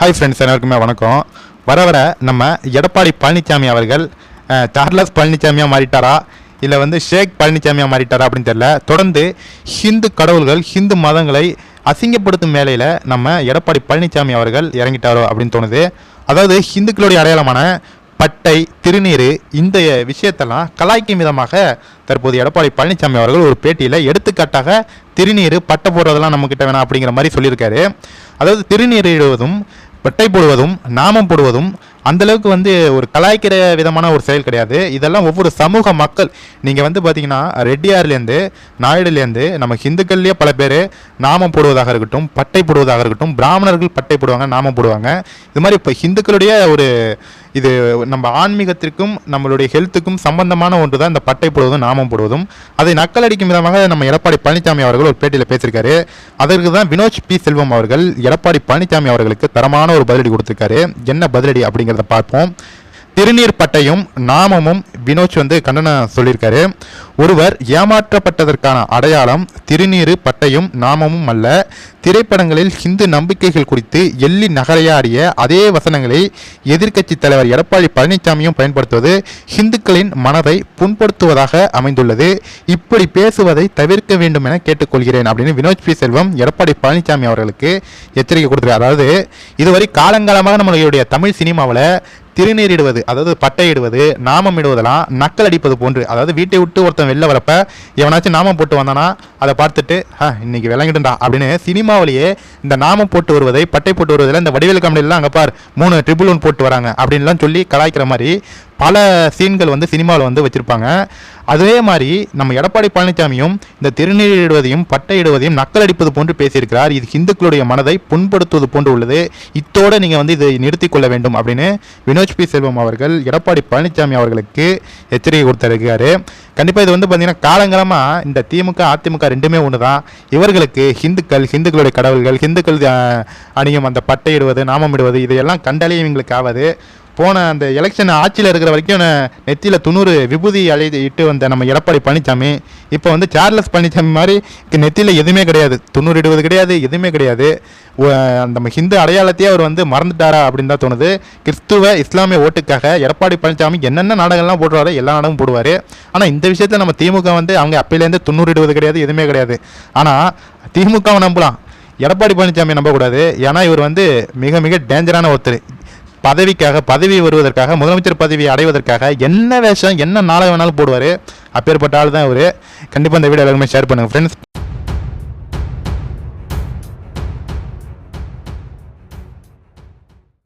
Hi friends எல்லாருக்குமே வணக்கம். வர வர நம்ம எடப்பாடி பழனிசாமி அவர்கள் சார்லஸ் பழனிசாமியாக மாறிட்டாரா? இல்லை வந்து ஷேக் பழனிசாமியாக மாறிட்டாரா அப்படின்னு தெரியல. தொடர்ந்து ஹிந்து கடவுள்கள் ஹிந்து மதங்களை அசிங்கப்படுத்தும் வேலையில் நம்ம எடப்பாடி பழனிசாமி அவர்கள் இறங்கிட்டாரோ அப்படின்னு தோணுது. அதாவது ஹிந்துக்களுடைய அடையாளமான பட்டை திருநீர் இந்த விஷயத்தெல்லாம் கலாய்க்கும் விதமாக தற்போது எடப்பாடி பழனிசாமி அவர்கள் ஒரு பேட்டியில் எடுத்துக்காட்டாக திருநீர் பட்டை போடுறதெல்லாம் நம்மக்கிட்ட வேணாம் அப்படிங்கிற மாதிரி சொல்லியிருக்காரு. அதாவது திருநீர் இடுவதும் பட்டை போடுவதும் நாமம் போடுவதும் அந்தளவுக்கு வந்து ஒரு கலாய்க்கிற விதமான ஒரு செயல் கிடையாது. இதெல்லாம் ஒவ்வொரு சமூக மக்கள் நீங்கள் வந்து பார்த்தீங்கன்னா ரெட்டியார்லேருந்து நாயுடுலேருந்து நம்ம ஹிந்துக்கள்லேயே பல பேர் நாமம் போடுவதாக இருக்கட்டும் பட்டை போடுவதாக இருக்கட்டும் பிராமணர்கள் பட்டை போடுவாங்க நாமம் போடுவாங்க. இது மாதிரி இப்போ ஹிந்துக்களுடைய ஒரு இது நம்ம ஆன்மீகத்திற்கும் நம்மளுடைய ஹெல்த்துக்கும் சம்பந்தமான ஒன்று தான் இந்த பட்டை போடுவதும் நாமம் போடுவதும். அதை நக்கலடிக்கும் விதமாக நம்ம எடப்பாடி பழனிசாமி அவர்கள் ஒரு பேட்டியில் பேசியிருக்காரு. அதற்கு தான் வினோஜ் பி. செல்வம் அவர்கள் எடப்பாடி பழனிசாமி அவர்களுக்கு தரமான ஒரு பதிலடி கொடுத்துருக்காரு. என்ன பதிலடி அப்படிங்கிறத பார்ப்போம். திருநீர் பட்டையும் நாமமும் வினோத் வந்து கண்டனம் சொல்லியிருக்காரு. ஒருவர் ஏமாற்றப்பட்டதற்கான அடையாளம் திருநீரு பட்டையும் நாமமும் அல்ல. திரைப்படங்களில் ஹிந்து நம்பிக்கைகள் குறித்து எள்ளி நகரையாடிய அதே வசனங்களை எதிர்க்கட்சித் தலைவர் எடப்பாடி பழனிசாமியும் பயன்படுத்துவது ஹிந்துக்களின் மனதை புண்படுத்துவதாக அமைந்துள்ளது. இப்படி பேசுவதை தவிர்க்க வேண்டும் என கேட்டுக்கொள்கிறேன் அப்படின்னு வினோத் பி. செல்வம் எடப்பாடி பழனிசாமி அவர்களுக்கு எச்சரிக்கை கொடுத்துருக்காரு. அதாவது இதுவரை காலங்காலமாக நம்மளுடைய தமிழ் சினிமாவில் திருநீரிடுவது அதாவது பட்டையிடுவது நாமம் இடுவதெல்லாம் நக்கல் அடிப்பது போன்று. அதாவது வீட்டை விட்டு ஒருத்தன் வெளில வரப்ப எவனாச்சும் நாமம் போட்டு வந்தானா அதை பார்த்துட்டு "ஆ, இன்னைக்கு விளங்கிட்டுண்டா அப்படின்னு சினிமாவிலேயே இந்த நாமம் போட்டு வருவதை பட்டை போட்டு வருவதில் இந்த வடிவேல் காமெடியெல்லாம் அங்கே பார் மூணு ட்ரிபிள் ஒன் போட்டு வராங்க அப்படின்லாம் சொல்லி கலாய்க்கிற மாதிரி பல சீன்கள் வந்து சினிமாவில் வந்து வச்சுருப்பாங்க. அதே மாதிரி நம்ம எடப்பாடி பழனிசாமியும் இந்த திருநீரிடுவதையும் பட்டையிடுவதையும் நக்கல் அடிப்பது போன்று பேசியிருக்கிறார். இது இந்துக்களுடைய மனதை புண்படுத்துவது போன்று உள்ளது. இத்தோடு நீங்கள் வந்து இதை நிறுத்தி கொள்ள வேண்டும் அப்படின்னு வினோஜ் பி. செல்வம் அவர்கள் எடப்பாடி பழனிசாமி அவர்களுக்கு எச்சரிக்கை கொடுத்திருக்காரு கண்டிப்பாக இது வந்து பார்த்தீங்கன்னா காலங்காலமாக இந்த திமுக அதிமுக ரெண்டுமே ஒன்று தான் இவர்களுக்கு ஹிந்துக்கள் ஹிந்துக்களுடைய கடவுள்கள் ஹிந்துக்கள் அணியும் அந்த பட்டையிடுவது நாமம் இடுவது இதையெல்லாம் கண்டாலே இவங்களுக்கு ஆவது போன அந்த எலெக்ஷன் ஆட்சியில் இருக்கிற வரைக்கும் நெத்தியில் துணூறு விபூதி அழை இட்டு வந்த நம்ம எடப்பாடி பழனிசாமி இப்போ வந்து சார்லஸ் பழனிசாமி மாதிரி நெத்தியில் எதுவுமே கிடையாது. துணூறு இடுவது கிடையாது எதுவுமே கிடையாது. நம்ம ஹிந்து அடையாளத்தையே அவர் வந்து மறந்துட்டாரா அப்படின்னு தான் தோணுது. கிறிஸ்துவ இஸ்லாமிய ஓட்டுக்காக எடப்பாடி பழனிசாமி என்னென்ன நாடகம்லாம் போடுறாரோ எல்லா நாடகமும் போடுவார். ஆனால் இந்த விஷயத்தில் நம்ம திமுக வந்து அவங்க அப்பையிலேருந்து துண்ணூறு இடுவது கிடையாது எதுவுமே கிடையாது. ஆனால் திமுகவை நம்பலாம். எடப்பாடி பழனிசாமி நம்பக்கூடாது. ஏன்னா இவர் வந்து மிக மிக டேஞ்சரான ஒருத்தர். பதவிக்காக பதவி வருவதற்காக முதலமைச்சர் பதவியை அடைவதற்காக என்ன வேஷம் என்ன நாளை வேணாலும் போடுவார். அப்பேற்பட்ட ஆள் தான் அவர். கண்டிப்பாக இந்த வீடியோ எல்லாருமே ஷேர் பண்ணுங்கள் ஃப்ரெண்ட்ஸ்